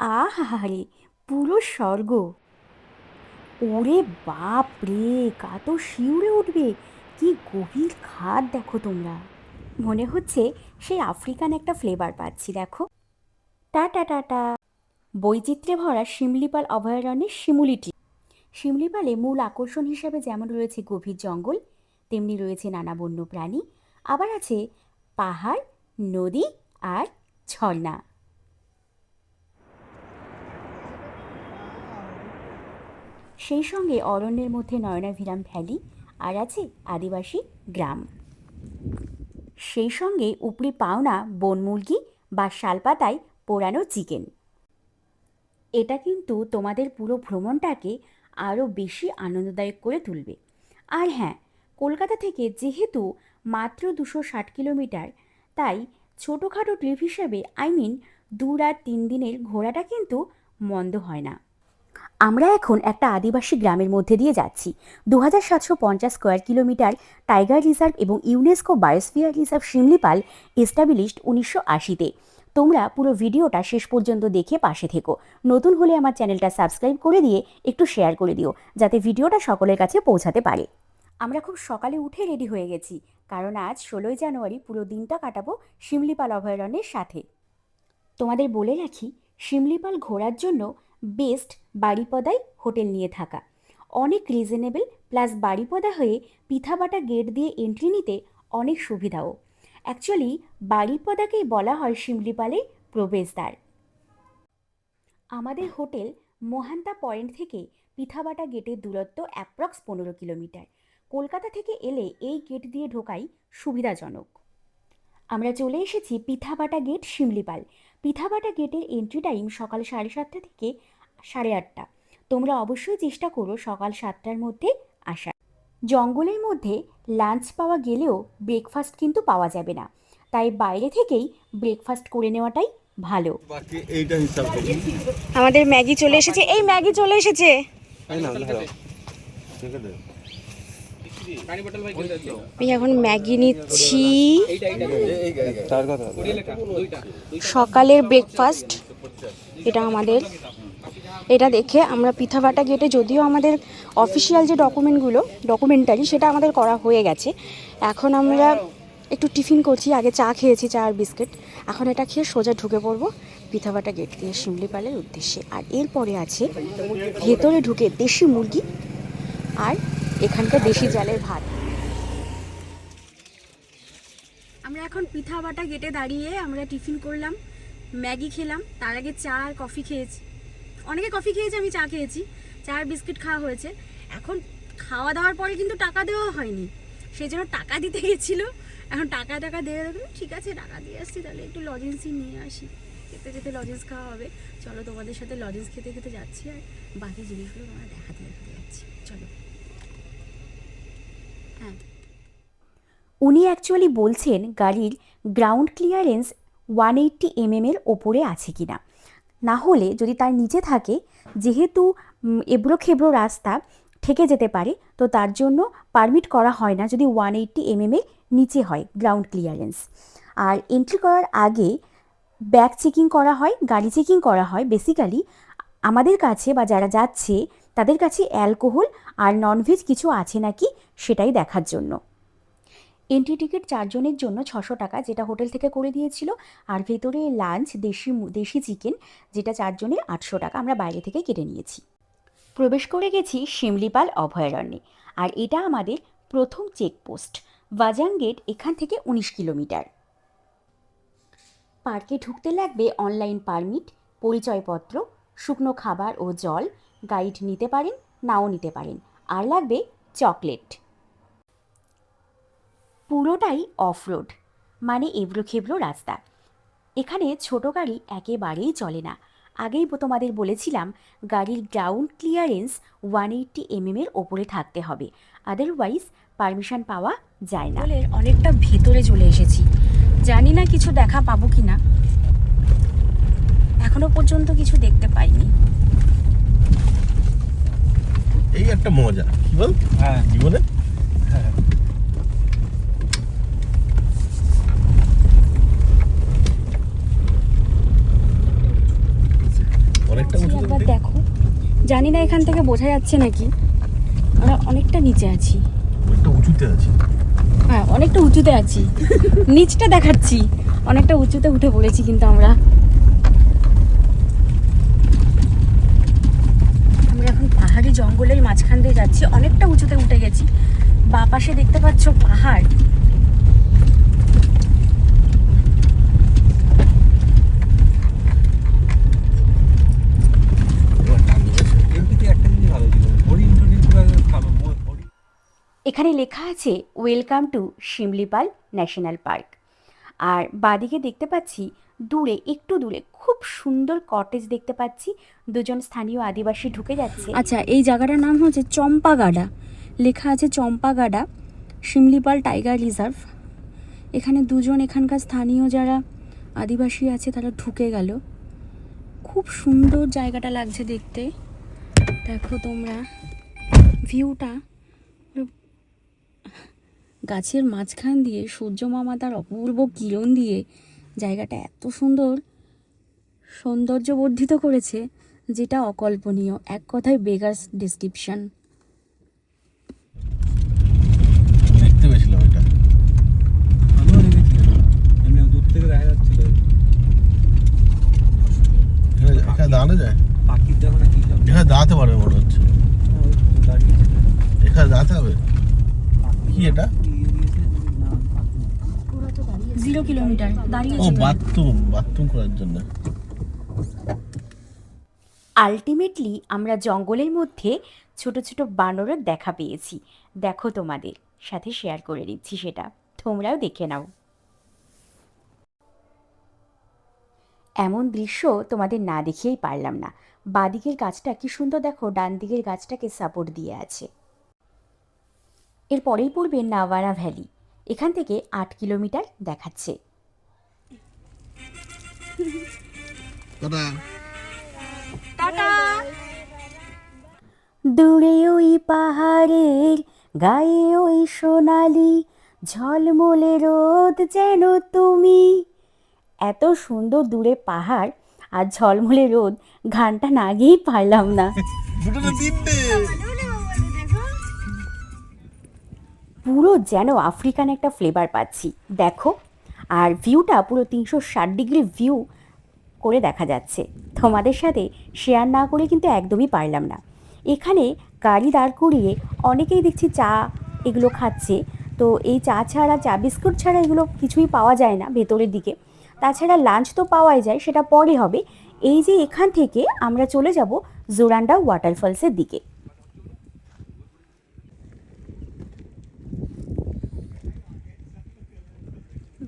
আহারে পুরো স্বর্গ। ওরে বাপ রে, গা শিউরে উঠবে। কি গভীর খাদ দেখো তোমরা। মনে হচ্ছে সেই আফ্রিকান একটা ফ্লেভার পাচ্ছি, দেখো। টাটা টাটা বৈচিত্র্যে ভরা শিমলিপাল অভয়ারণ্যের শিমুলিটি। শিমলিপালে মূল আকর্ষণ হিসাবে যেমন রয়েছে গভীর জঙ্গল, তেমনি রয়েছে নানা বন্য প্রাণী। আবার আছে পাহাড়, নদী আর ঝর্ণা। সেই সঙ্গে অরণ্যের মধ্যে নয়নাভিরাম ভ্যালি আর আছে আদিবাসী গ্রাম। সেই সঙ্গে উপরি পাওনা বনমুরগি বা শালপাতায় পোড়ানো চিকেন। এটা কিন্তু তোমাদের পুরো ভ্রমণটাকে আরও বেশি আনন্দদায়ক করে তুলবে। আর হ্যাঁ কলকাতা থেকে যেহেতু মাত্র দুশো ষাট কিলোমিটার, তাই ছোটোখাটো ট্রিপ হিসেবে, আই মিন, দু রাত তিন দিনের ঘোরাটা কিন্তু মন্দ হয় না। আমরা এখন একটা আদিবাসী গ্রামের মধ্যে দিয়ে যাচ্ছি। দু হাজার সাতশো পঞ্চাশ স্কোয়ার কিলোমিটার টাইগার রিজার্ভ এবং UNESCO biosphere reserve Similipal established উনিশশো আশিতে। তোমরা পুরো ভিডিওটা শেষ পর্যন্ত দেখে পাশে থেকো। নতুন হলে আমার চ্যানেলটা সাবস্ক্রাইব করে দিয়ে একটু শেয়ার করে দিও, যাতে ভিডিওটা সকলের কাছে পৌঁছাতে পারে। আমরা খুব সকালে উঠে রেডি হয়ে গেছি, কারণ আজ ষোলোই জানুয়ারি পুরো দিনটা কাটাবো শিমলিপাল অভয়ারণ্যের সাথে। তোমাদের বলে রাখি, শিমলিপাল ঘোরার জন্য বেস্ট বাড়িপদায় হোটেল নিয়ে থাকা। অনেক রিজনেবল প্লাস বাড়িপদা হয়ে পিথাবাটা গেট দিয়ে এন্ট্রি নিতে অনেক সুবিধাও। অ্যাকচুয়ালি বাড়িপদাকেই বলা হয় শিমলিপালের প্রবেশদ্বার। আমাদের হোটেল মোহান্তা পয়েন্ট থেকে পিথাবাটা গেটের দূরত্ব অ্যাপ্রক্স পনেরো কিলোমিটার। কলকাতা থেকে এলে এই গেট দিয়ে ঢোকাই সুবিধাজনক। আমরা চলে এসেছি পিথাবাটা গেট শিমলিপাল। পিথাবাটা গেটের এন্ট্রি টাইম সকাল সাড়ে সাতটা থেকে সাড়ে আটটা। তোমরা অবশ্যই চেষ্টা করো সকাল সাতটার মধ্যে আসার। জঙ্গলের মধ্যে লাঞ্চ পাওয়া গেলেও ব্রেকফাস্ট কিন্তু পাওয়া যাবে না। তাই বাইরে থেকেই ব্রেকফাস্ট করে নেওয়াটাই ভালো। বাকি এইটা হিসাব করি। আমাদের ম্যাগি চলে এসেছে। এই ম্যাগি চলে এসেছে তাই না ধরো ঠিক আছে আমি এখন ম্যাগি নিচ্ছি। সকালের ব্রেকফাস্ট এটা আমাদের। এটা দেখে আমরা পিথাভাটা গেটে যদিও আমাদের অফিসিয়াল যে ডকুমেন্টগুলো ডকুমেন্টারি সেটা আমাদের করা হয়ে গেছে। এখন আমরা একটু টিফিন করছি আগে চা খেয়েছি চা আর বিস্কিট। এখন এটা খেয়ে সোজা ঢুকে পড়ব পিথাভাটা গেট দিয়ে শিমলিপালের উদ্দেশ্যে। আর এরপরে আছে ভেতরে ঢুকে দেশি মুরগি আর এখানকার দেশি জালের ভাত আমরা এখন পিঠা বাটা গেটে দাঁড়িয়ে আমরা টিফিন করলাম, ম্যাগি খেলাম, তার আগে চা আর কফি খেয়েছি। অনেকে কফি খেয়েছে, আমি চা খেয়েছি, চা আর বিস্কিট খাওয়া হয়েছে। এখন খাওয়া দাওয়ার পরে কিন্তু টাকা দেওয়া হয়নি। সেই জন্য টাকা দিতে গেছিল, এখন টাকা টাকা দিয়ে দেখুন ঠিক আছে, টাকা দিয়ে আসছি, তাহলে একটু লজেন্সই নিয়ে আসি। যেতে যেতে লজেন্স খাওয়া হবে। চলো তোমাদের সাথে লজেন্স খেতে খেতে যাচ্ছি আর বাকি জিনিসগুলো তোমরা দেখাতে দেখাতে যাচ্ছি। চলো। উনি অ্যাকচুয়ালি বলছেন গাড়ির গ্রাউন্ড ক্লিয়ারেন্স ওয়ান এইট্টি এমএমের ওপরে আছে কি না না হলে যদি তার নিচে থাকে, যেহেতু এবড়ো খেবড়ো রাস্তা ঠেকে যেতে পারে, তো তার জন্য পারমিট করা হয় না যদি ওয়ান এইট্টি এমএমের নিচে হয় গ্রাউন্ড ক্লিয়ারেন্স আর এন্ট্রি করার আগে ব্যাগ চেকিং করা হয়, গাড়ি চেকিং করা হয়। বেসিক্যালি আমাদের কাছে বা যারা যাচ্ছে, তাদের কাছে অ্যালকোহল আর ননভেজ কিছু আছে নাকি সেটাই দেখার জন্য। এন্ট্রি টিকিট চারজনের জন্য ছশো টাকা, যেটা হোটেল থেকে করে দিয়েছিল। আর ভেতরে লাঞ্চ দেশি দেশি চিকেন যেটা চারজনের আটশো টাকা, আমরা বাইরে থেকে কেটে নিয়েছি। প্রবেশ করে গেছি শিমলিপাল অভয়ারণ্যে। আর এটা আমাদের প্রথম চেকপোস্ট ভাজাং গেট এখান থেকে উনিশ কিলোমিটার। পার্কে ঢুকতে লাগবে অনলাইন পারমিট পরিচয়পত্র, শুকনো খাবার ও জল। গাইড নিতে পারেন, নাও নিতে পারেন। আর লাগবে চকলেট পুরোটাই অফ রোড মানে এবড়ো খেবড়ো রাস্তা। এখানে ছোট গাড়ি একেবারেই চলে না। আগেই তোমাদের বলেছিলাম গাড়ির গ্রাউন্ড ক্লিয়ারেন্স ওয়ান এইট্টি এমএমের ওপরে থাকতে হবে। আদারওয়াইজ পারমিশন পাওয়া যায় না। অনেকটা ভেতরে চলে এসেছি। জানি না কিছু দেখা পাবো কি না এখনও পর্যন্ত কিছু দেখতে পাইনি। এই একটা মজা। কি বল? হ্যাঁ। জীবনে একটা একবার দেখো। জানি না এখান থেকে বোঝা যাচ্ছে নাকি। আমরা অনেকটা নিচে আছি। একটা উঁচুতে আছে। হ্যাঁ অনেকটা উঁচুতে আছি। নিচটা দেখাচ্ছি। অনেকটা উঁচুতে উঠে পড়েছি কিন্তু আমরা। আমরা এখন পাহাড়ি জঙ্গলের মাঝখান দিয়ে যাচ্ছি। অনেকটা উঁচুতে উঠে গেছি। বা পাশে দেখতে পাচ্ছ পাহাড় এবার টান দিয়েছে এমনিতে একটা জিনিস ভালো ছিল হরিণ টরিণ পুরো একদম খাব মো- হরিণ এখানে লেখা আছে welcome to Similipal national park আর বাদিকে দেখতে পাচ্ছি, দূরে, একটু দূরে, খুব সুন্দর কটেজ দেখতে পাচ্ছি। দুজন স্থানীয় আদিবাসী ঢুকে যাচ্ছে। আচ্ছা এই জায়গাটার নাম হচ্ছে চম্পাগাডা। লেখা আছে চম্পাগাডা শিমলিপাল টাইগার রিজার্ভ এখানে দুজন এখানকার স্থানীয় যারা আদিবাসী আছে, তারা ঢুকে গেল। খুব সুন্দর জায়গাটা লাগছে দেখতে। দেখো তোমরা ভিউটা গাছের মাঝখান দিয়ে সূর্য মামা তার অপূর্ব কিরণ দিয়ে জায়গাটা এত সুন্দর সৌন্দর্য বর্ধিত করেছে যেটা অকল্পনীয়। এক কথায় বেগার্স ডিসক্রিপশন। দেখতে পেয়েছিলাম এটা। আমিও দেখেছিলাম। এমনি দূর থেকে দেখা যাচ্ছিল। এখানে এখানে দাঁড়ানো যায়? পাখির দেখো না কি এখানে দাঁড়াতে পারবে মনে হচ্ছে। হ্যাঁ, এখানে দাঁড়াতে হবে? কি এটা? দিয়ে দিয়েছে না পাখি না। জিরো কিলোমিটার দাঁড়িয়ে ও বাথরুম বাথরুম করার জন্য। আলটিমেটলি আমরা জঙ্গলের মধ্যে ছোট ছোট বানরের দেখা পেয়েছি। দেখো তোমাদের সাথে শেয়ার করে দিচ্ছি সেটা। তোমরাও দেখে নাও। এমন দৃশ্য তোমাদের না দেখিয়েই পারলাম না। বাদিকের গাছটা কি সুন্দর দেখো ডান দিকের গাছটাকে সাপোর্ট দিয়ে আছে। এরপরেই পড়বে নাওয়ারা ভ্যালি এখান থেকে আট কিলোমিটার দেখাচ্ছে। দূরে ওই পাহাড়ের গায়ে ওই সোনালি ঝলমলে রোদ যেন তুমি। এত সুন্দর দূরে পাহাড় আর ঝলমলে রোদ গানটা না গিয়েই পারলাম না। পুরো যেন আফ্রিকান একটা ফ্লেভার পাচ্ছি। দেখো, আর ভিউটা পুরো তিনশো ষাট ডিগ্রি ভিউ করে দেখা যাচ্ছে। তোমাদের সাথে শেয়ার না করে কিন্তু একদমই পারলাম না। এখানে গাড়ি দাঁড় করিয়ে অনেকেই দেখছি চা এগুলো খাচ্ছে। তো এই চা ছাড়া, চা বিস্কুট ছাড়া এগুলো কিছুই পাওয়া যায় না ভেতরের দিকে। তাছাড়া লাঞ্চ তো পাওয়াই যায়, সেটা পরে হবে। এই যে এখান থেকে আমরা চলে যাব জোরান্ডা ওয়াটারফলসের দিকে।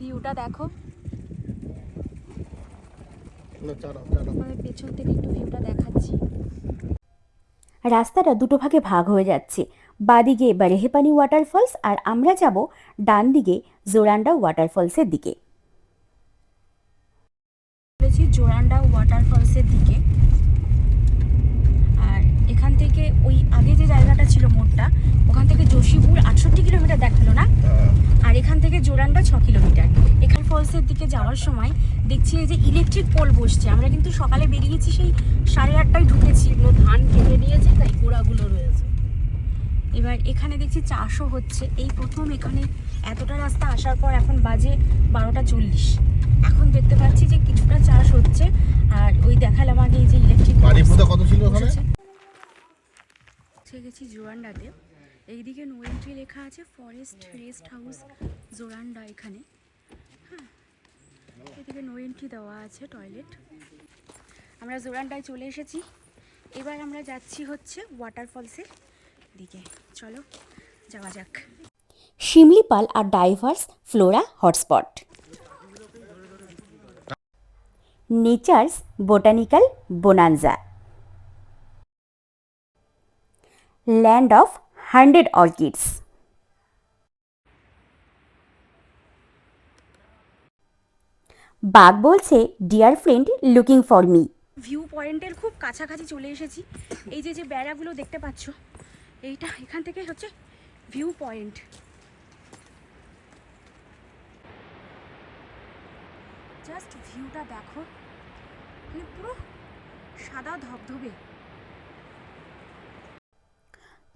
ভিউটা দেখো। পেছন থেকে একটু ভিউটা দেখাচ্ছি। রাস্তাটা দুটো ভাগে ভাগ হয়ে যাচ্ছে। বাদিকে বারেহেপানি ওয়াটারফলস আর আমরা যাব ডান দিকে জোরান্ডা ওয়াটারফলসের দিকে। জোরান্ডা ওয়াটারফলসের দিকে। থেকে ওই আগে যে জায়গাটা ছিল মোড়টা ওখান থেকে যোশীপুর আটষট্টি কিলোমিটার দেখাল না? আর এখান থেকে জোরান্ডা ছ কিলোমিটার। এখান ফলসের দিকে যাওয়ার সময় দেখছি এই যে ইলেকট্রিক পোল বসছে। আমরা কিন্তু সকালে বেরিয়েছি সেই সাড়ে আটটায় ঢুকেছি। এগুলো ধান কেটে নিয়েছে তাই গোড়াগুলো রয়েছে। এবার এখানে দেখছি চাষও হচ্ছে। এই প্রথম এখানে এতটা রাস্তা আসার পর এখন বাজে বারোটা চল্লিশ। এখন দেখতে পাচ্ছি যে কিছুটা চাষ হচ্ছে। আর ওই দেখালাম আগে এই যে ইলেকট্রিক কত ছিল ওখানে? গেছি জোরান্ডাতে। এইদিকে নো এন্ট্রি লেখা আছে ফরেস্ট রেস্ট হাউস জোরান্ডা এখানে। হ্যাঁ এদিকে নো এন্ট্রি দেওয়া আছে টয়লেট আমরা জোরান্ডায় চলে এসেছি। এবার আমরা যাচ্ছি হচ্ছে ওয়াটারফলসের দিকে। চলো, যাওয়া যাক। শিমলিপাল আর diverse flora hotspot nature's botanical bonanza land of hundred orchids বাঘ বলছে dear friend looking for me view পয়েন্টের খুব কাছাকাছি চলে এসেছি। এই যে যে বেড়াগুলো দেখতে পাচ্ছ, এইটা এখান থেকে হচ্ছে ভিউ পয়েন্ট জাস্ট ভিউটা দেখো। মানে পুরো সাদা ধবধবে।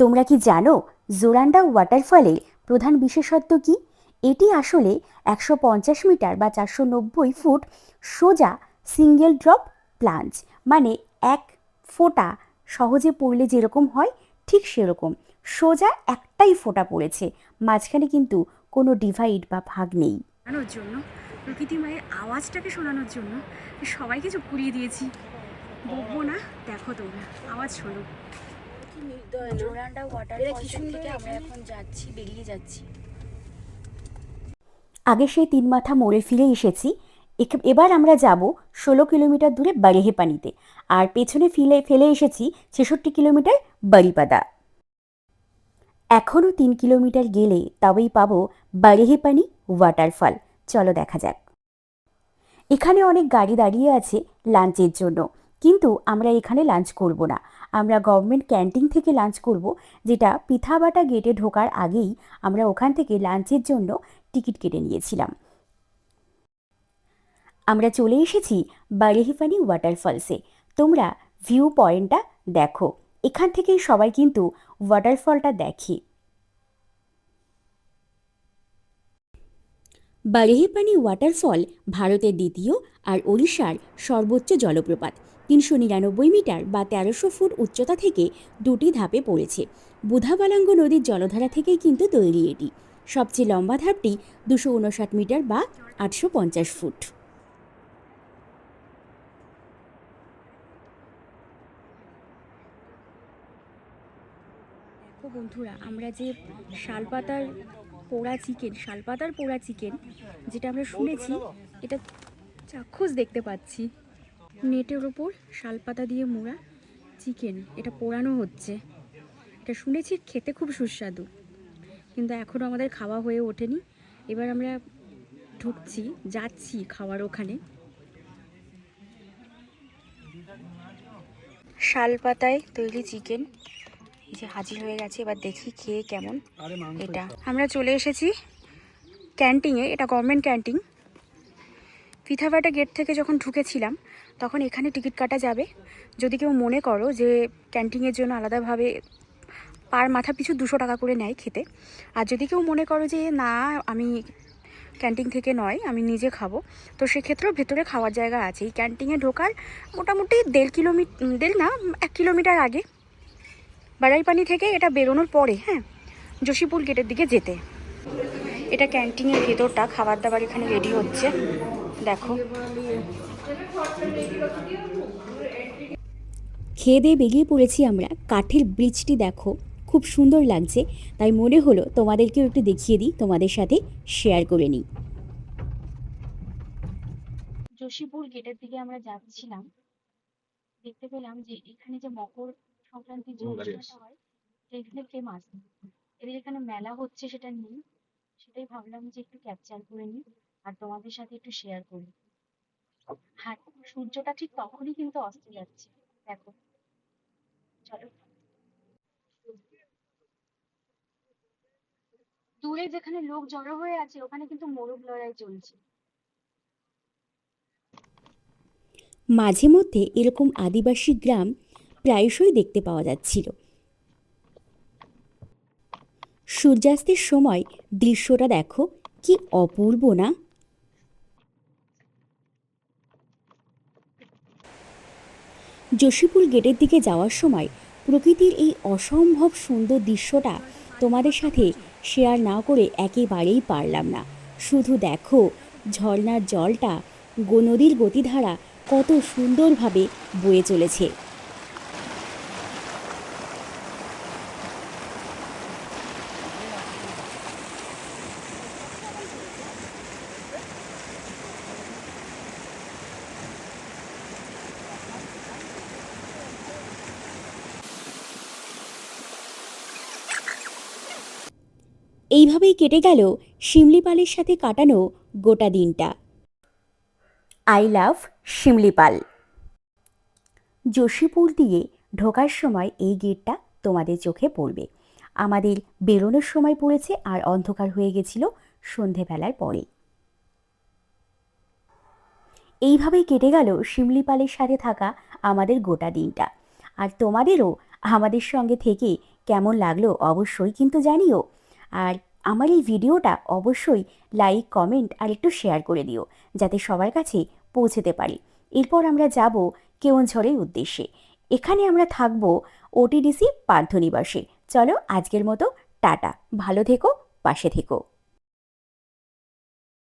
তোমরা কি জানো জোরান্ডা ওয়াটারফলের প্রধান বিশেষত্ব কি? এটি আসলে একশো পঞ্চাশ মিটার বা চারশো নব্বই ফুট সোজা সিঙ্গেল ড্রপ প্লাঞ্চ মানে এক ফোঁটা সহজে পড়লে যেরকম হয় ঠিক সেরকম। সোজা একটাই ফোঁটা পড়েছে, মাঝখানে কিন্তু কোনো ডিভাইড বা ভাগ নেই। জন্য, প্রকৃতি মায়ের আওয়াজটাকে শোনানোর জন্য সবাইকে চুপ করিয়ে দিয়েছি। বকবো না, দেখো তোমরা, আওয়াজ শোনো। জোরান্ডা ওয়াটারফল থেকে আমরা এখন? যাচ্ছি বেরিয়ে যাচ্ছি। আগে সেই তিন মাথা মোড়ে ফিরে এসেছি। এবার আমরা যাব ষোলো কিলোমিটার দূরে বারেহেপানিতে। আর পেছনে ফিলে ফেলে এসেছি ছেষট্টি কিলোমিটার বারিপাদা। এখনও তিন কিলোমিটার গেলে তবেই পাবো বারেহেপানি ওয়াটারফল চলো দেখা যাক। এখানে অনেক গাড়ি দাঁড়িয়ে আছে লাঞ্চের জন্য। কিন্তু আমরা এখানে লাঞ্চ করব না। আমরা গভর্নমেন্ট ক্যান্টিন থেকে লাঞ্চ করব, যেটা পিথাবাটা গেটে ঢোকার আগেই আমরা ওখান থেকে লাঞ্চের জন্য টিকিট কেটে নিয়েছিলাম। আমরা চলে এসেছি বারেহিফানি ওয়াটারফলসে তোমরা ভিউ পয়েন্টটা দেখো। এখান থেকেই সবাই কিন্তু ওয়াটারফলটা দেখে। বারেহিপানি ওয়াটারফল ভারতের দ্বিতীয় আর ওড়িশার সর্বোচ্চ জলপ্রপাত। তিনশো নিরানব্বই মিটার বা তেরোশো ফুট উচ্চতা থেকে দুটি ধাপে পড়েছে। বুধাবালাঙ্গ নদীর জলধারা থেকেই কিন্তু তৈরি এটি। সবচেয়ে লম্বা ধাপটি দুশো উনষাট মিটার বা আটশো পঞ্চাশ ফুট। বন্ধুরা, আমরা যে শালপাতার পোড়া চিকেন, শালপাতার পোড়া চিকেন যেটা আমরা শুনেছি, এটা চাক্ষুষ দেখতে পাচ্ছি। নেটের ওপর শালপাতা দিয়ে মোড়া চিকেন। এটা পোড়ানো হচ্ছে। এটা শুনেছি খেতে খুব সুস্বাদু। কিন্তু এখনও আমাদের খাওয়া হয়ে ওঠেনি। এবার আমরা ঢুকছি যাচ্ছি খাওয়ার ওখানে। শালপাতায় তৈরি চিকেন। যে হাজির হয়ে গেছে এবার দেখি খেয়ে কেমন। এটা আমরা চলে এসেছি ক্যান্টিনে এটা গভর্নমেন্ট ক্যান্টিন। পিথাবাটা গেট থেকে যখন ঢুকেছিলাম তখন এখানে টিকিট কাটা যাবে। যদি কেউ মনে করো যে ক্যান্টিনের জন্য আলাদাভাবে পার মাথা পিছু দুশো টাকা করে নেয় খেতে, আর যদি কেউ মনে করো যে না, আমি ক্যান্টিন থেকে নয়, আমি নিজে খাব, তো সেক্ষেত্রেও ভেতরে খাওয়ার জায়গা আছে। এই ক্যান্টিনে ঢোকার মোটামুটি দেড় কিলোমিটার দেড় না, এক কিলোমিটার আগে। বাড়াইপানি থেকে এটা বেরোনোর পরে হ্যাঁ যোশীপুর গেটের দিকে যেতে। এটা ক্যান্টিনের ভেতরটা খাবার দাবার এখানে রেডি হচ্ছে। দেখো। খেয়ে দিয়ে বেরিয়ে পড়েছি আমরা। কাঠের ব্রিজটি দেখো খুব সুন্দর লাগছে। তাই মনে হলো তোমাদেরকেও একটু দেখিয়ে দিই তোমাদের সাথে শেয়ার করে নিই। যোশীপুর গেটের দিকে আমরা যাচ্ছিলাম। দেখতে পেলাম যে এখানে যে মকর সংক্রান্তির যে অনুষ্ঠানটা হয় এখানে ফেমাস এদের এখানে মেলা হচ্ছে সেটা নেই। সেটাই ভাবলাম যে একটু ক্যাপচার করে নিই আর তোমাদের সাথে একটু শেয়ার করি। হ্যাঁ সূর্যটা ঠিক তখনই কিন্তু অস্ত যাচ্ছে দেখো। চলো। দূরে যেখানে লোক জড়ো হয়ে আছে, ওখানে কিন্তু মোরগ লড়াই চলছে। মাঝে মধ্যে এরকম আদিবাসী গ্রাম প্রায়শই দেখতে পাওয়া যাচ্ছিল। সূর্যাস্তের সময় দৃশ্যটা দেখো কি অপূর্ব না? যোশীপুর গেটের দিকে যাওয়ার সময় প্রকৃতির এই অসম্ভব সুন্দর দৃশ্যটা তোমাদের সাথে শেয়ার না করে একেবারেই পারলাম না। শুধু দেখো ঝর্নার জলটা, গো- নদীর গতিধারা কত সুন্দরভাবে বয়ে চলেছে। এইভাবেই কেটে গেল শিমলিপালের সাথে কাটানো গোটা দিনটা। I love Similipal. যোশীপুর দিয়ে ঢোকার সময় এই গেটটা তোমাদের চোখে পড়বে। আমাদের বেরোনোর সময় পড়েছে আর অন্ধকার হয়ে গেছিল সন্ধেবেলার পরে। এইভাবেই কেটে গেল শিমলিপালের সাথে থাকা আমাদের গোটা দিনটা। আর তোমাদেরও আমাদের সঙ্গে থেকে কেমন লাগল অবশ্যই কিন্তু জানিও। আর আমার এই ভিডিওটা অবশ্যই লাইক কমেন্ট আর একটু শেয়ার করে দিও, যাতে সবার কাছে পৌঁছতে পারি। এরপর আমরা যাব কেওনঝড়ের উদ্দেশ্যে। এখানে আমরা থাকব ওটিডিসি পার্থনিবাসে চলো আজকের মতো টাটা। ভালো থেকো, পাশে থেকো।